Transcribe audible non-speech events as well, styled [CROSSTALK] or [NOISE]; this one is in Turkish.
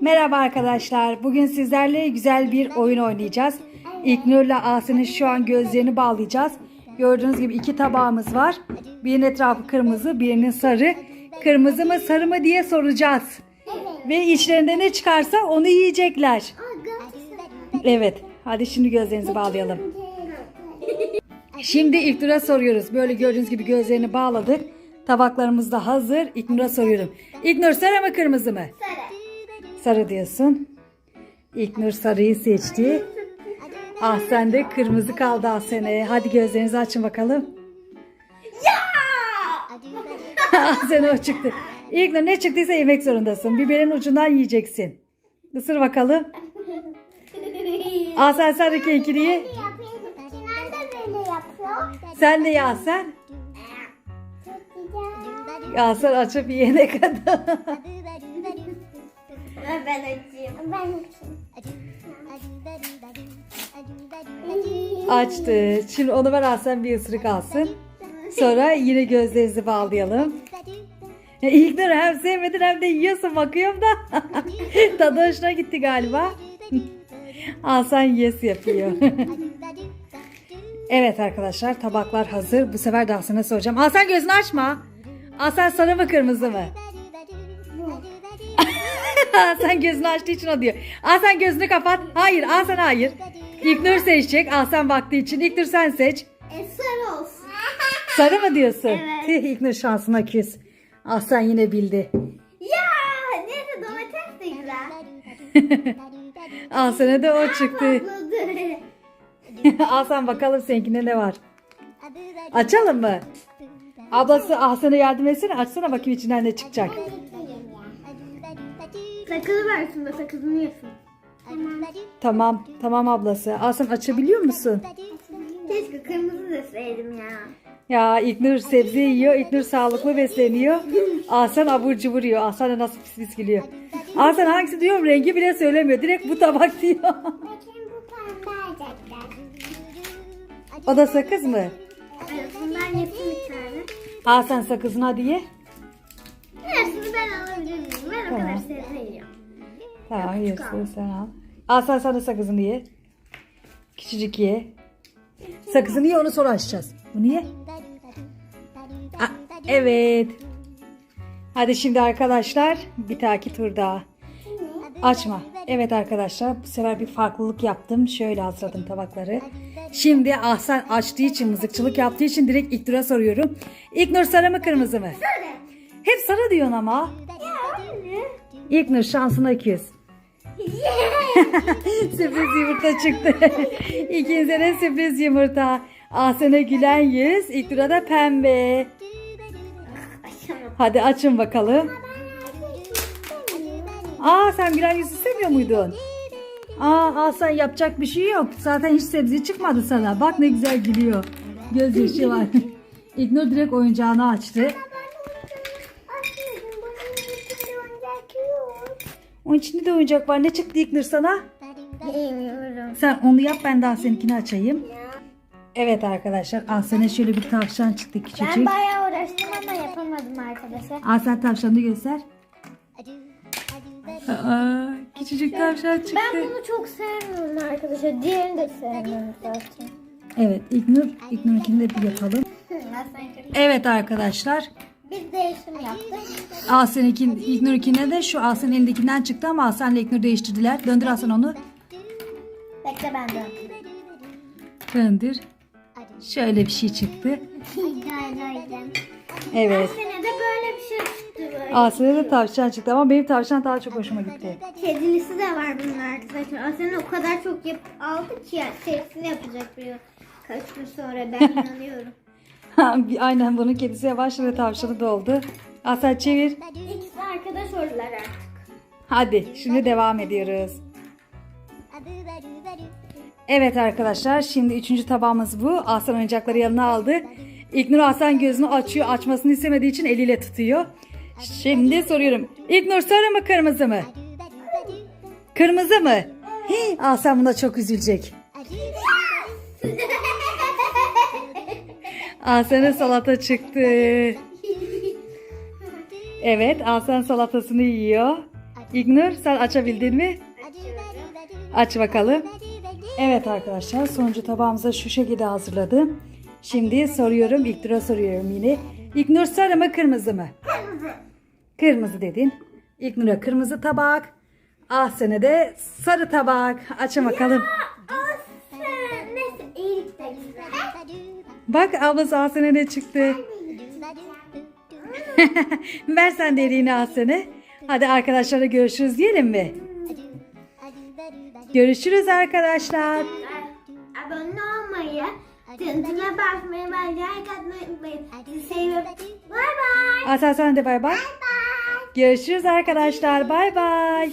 Merhaba arkadaşlar. Bugün sizlerle güzel bir oyun oynayacağız. İlknur'la Asin'in şu an gözlerini bağlayacağız. Gördüğünüz gibi iki tabağımız var. Birinin etrafı kırmızı, birinin sarı. Kırmızı mı sarı mı diye soracağız. Ve içlerinde ne çıkarsa onu yiyecekler. Evet. Hadi şimdi gözlerinizi bağlayalım. Şimdi İlknur'a soruyoruz. Böyle gördüğünüz gibi gözlerini bağladık. Tabaklarımız da hazır. İlknur'a soruyorum. İlknur sarı mı kırmızı mı? Sarı diyorsun. İlknur sarıyı seçti. Ah sen de kırmızı kaldı ah sene. Hadi gözlerinizi açın bakalım. [LAUGHS] ah sen o çıktı. İlknur ne çıktıysa yemek zorundasın. Biberin ucundan yiyeceksin. Isır bakalım. Ah sen sarı yapıyor. Sen de ya sen. Ya sen açıp yiyene kadar. Ben açayım. Ben açayım. Açtı. Şimdi onu ver Aslen bir ısırık alsın. Sonra yine gözlerinizi bağlayalım. Ya İlk de hem sevmedin hem de yiyorsun bakıyorum da. [LAUGHS] Tadı hoşuna gitti galiba. [LAUGHS] Hasan yes yapıyor. [LAUGHS] evet arkadaşlar tabaklar hazır. Bu sefer de Hasan'a soracağım. Hasan gözünü açma. Hasan sarı mı kırmızı mı? Hasan [LAUGHS] gözünü açtığı için o diyor. Hasan gözünü kapat. Hayır Hasan hayır. İlknur seçecek. Hasan baktığı için. İlknur sen seç. E, sarı olsun. Sarı mı diyorsun? Evet. Tüh, İlknur şansına küs. Hasan yine bildi. ya neyse domates de güzel. [LAUGHS] Hasan'a da o çıktı. [LAUGHS] Hasan bakalım seninkinde ne var. Açalım mı? Ablası Hasan'a yardım etsene. Açsana bakayım içinden ne çıkacak. Sakızı versin de sakızını yesin. Tamam. Tamam ablası. Hasan açabiliyor musun? Keşke kırmızı deseydim ya. Ya İlknur sebze yiyor. İlknur sağlıklı besleniyor. Hasan abur cubur yiyor. Hasan da nasıl pis pis gülüyor. Hasan hangisi diyorum rengi bile söylemiyor. Direkt bu tabak diyor. Bakın bu [LAUGHS] pembe alacaklar. o da sakız mı? Evet bundan yesin bir tane. Hasan sakızını hadi ye. Hepsini ben alabilir miyim? Ben o Tamam. kadar sebze yiyorum. Tamam sen al. Hasan sen de sakızını ye. Küçücük ye. Sakızını ye onu sonra açacağız. Bunu ye. Aa, evet. Hadi şimdi arkadaşlar bir dahaki tur daha. Açma. Evet arkadaşlar bu sefer bir farklılık yaptım. Şöyle hazırladım tabakları. Şimdi Ahsen açtığı için mızıkçılık yaptığı için direkt İlknur'a soruyorum. İlknur sarı mı kırmızı mı? Sarı. Hep sarı diyorsun ama. Ya anne. İlknur şansına küs. [LAUGHS] sürpriz yumurta çıktı. İkinize de sürpriz yumurta. Ahsen'e gülen yüz, İlknur'a da pembe. Hadi açın bakalım. Aa sen gülen yüz istemiyor muydun? Aa Ahsen yapacak bir şey yok. Zaten hiç sebze çıkmadı sana. Bak ne güzel gülüyor. Gözyaşı var. [LAUGHS] İlknur direkt oyuncağını açtı. Onun içinde de oyuncak var. Ne çıktı İlknur sana? Sen onu yap ben daha seninkini açayım. Evet arkadaşlar Ahsen'e şöyle bir tavşan çıktı Ben küçücük. bayağı uğraştım ama yapamadım arkadaşlar. Ahsen tavşanını göster. Aa, küçücük tavşan çıktı. Ben bunu çok sevmiyorum arkadaşlar. Diğerini de sevmiyorum zaten. Evet İlknur, İlknur'unkini de bir yapalım. [LAUGHS] Evet arkadaşlar. Biz değişim yaptık. Ahsen'inkin, İlknur'unkine de şu Ahsen'in elindekinden çıktı ama Ahsen'le İlknur değiştirdiler. Döndür Ahsen onu. Bekle ben de. Döndür. Şöyle bir şey çıktı. Evet. Sene de böyle bir şey çıktı böyle. Ahsen'e de tavşan çıktı ama benim tavşan daha çok hoşuma gitti. Kedilisi de var bunun arkadaşlar. Asena o kadar çok yap aldı ki ya, tepsi yapacak bir kaç gün sonra ben [LAUGHS] inanıyorum. Bir- Aynen bunun kedisi yavaş ve tavşanı da oldu. Ahsen çevir. İkisi arkadaş oldular artık. Hadi şimdi devam ediyoruz. Evet arkadaşlar şimdi üçüncü tabağımız bu. Aslan oyuncakları yanına aldı. İlknur Aslan gözünü açıyor. Açmasını istemediği için eliyle tutuyor. Şimdi soruyorum. İlknur sarı mı kırmızı mı? Kırmızı mı? Hii, Aslan buna çok üzülecek. Aslan'a salata çıktı. Evet Aslan salatasını yiyor. İgnur sen açabildin mi? Aç bakalım. Evet arkadaşlar sonuncu tabağımıza şu şekilde hazırladım. Şimdi soruyorum İlknur'a soruyorum yine. İlknur sarı mı kırmızı mı? Kırmızı. Kırmızı dedin. İlknur'a kırmızı tabak. Ahsen'e de sarı tabak. Açın bakalım. Güzel. Bak ablası Ahsen'e [LAUGHS] ne çıktı. Ver sen de elini Ahsen'e. Hadi arkadaşlara görüşürüz diyelim mi? Görüşürüz arkadaşlar. Abone olmayı, tintine basmayı ve like atmayı unutmayın. Seviyorum. Bay bay. Asel sen de bay bay. Bay. Görüşürüz arkadaşlar. Bay bay.